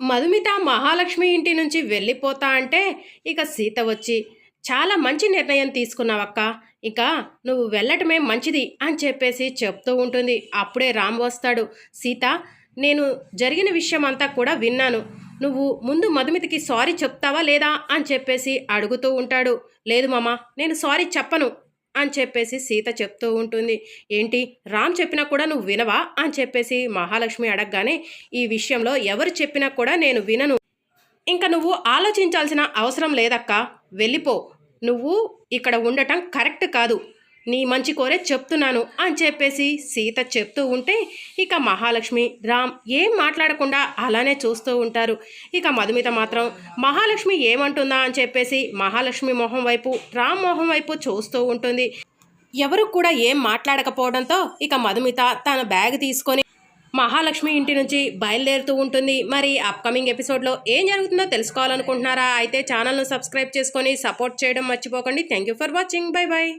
మధుమిత మహాలక్ష్మి ఇంటి నుంచి వెళ్ళిపోతా అంటే ఇక సీత వచ్చి చాలా మంచి నిర్ణయం తీసుకున్నావక్క. ఇక నువ్వు వెళ్ళటమే మంచిది అని చెప్పేసి చెప్తూ ఉంటుంది. అప్పుడే రామ్ వస్తాడు. సీత నేను జరిగిన విషయం అంతా కూడా విన్నాను. నువ్వు ముందు మధుమితకి సారీ చెప్తావా లేదా? అని చెప్పేసి అడుగుతూ ఉంటాడు. లేదు మామ నేను సారీ చెప్పను. అని చెప్పేసి సీత చెప్తూ ఉంటుంది. ఏంటి? రామ్ చెప్పినా కూడా నువ్వు వినవా? అని చెప్పేసి మహాలక్ష్మి అడగగానే ఈ విషయంలో ఎవరు చెప్పినా కూడా నేను వినను. ఇంకా నువ్వు ఆలోచించాల్సిన అవసరం లేదక్క. వెళ్ళిపో. నువ్వు ఇక్కడ ఉండటం కరెక్ట్ కాదు. నీ మంచి కోరే చెప్తున్నాను అని చెప్పేసి సీత చెప్తూ ఉంటే ఇక మహాలక్ష్మి రామ్ ఏం మాట్లాడకుండా అలానే చూస్తూ ఉంటారు. ఇక మధుమిత మాత్రం మహాలక్ష్మి ఏమంటుందా అని చెప్పేసి మహాలక్ష్మి మొహం వైపు రామ్ మొహం వైపు చూస్తూ ఉంటుంది. ఎవరు కూడా ఏం మాట్లాడకపోవడంతో ఇక మధుమిత తన బ్యాగ్ తీసుకొని మహాలక్ష్మి ఇంటి నుంచి బయలుదేరుతూ ఉంటుంది. మరి అప్కమింగ్ ఎపిసోడ్లో ఏం జరుగుతుందో తెలుసుకోవాలనుకుంటున్నారా? అయితే ఛానల్ను సబ్స్క్రైబ్ చేసుకొని సపోర్ట్ చేయడం మర్చిపోకండి. Thank you for watching bye bye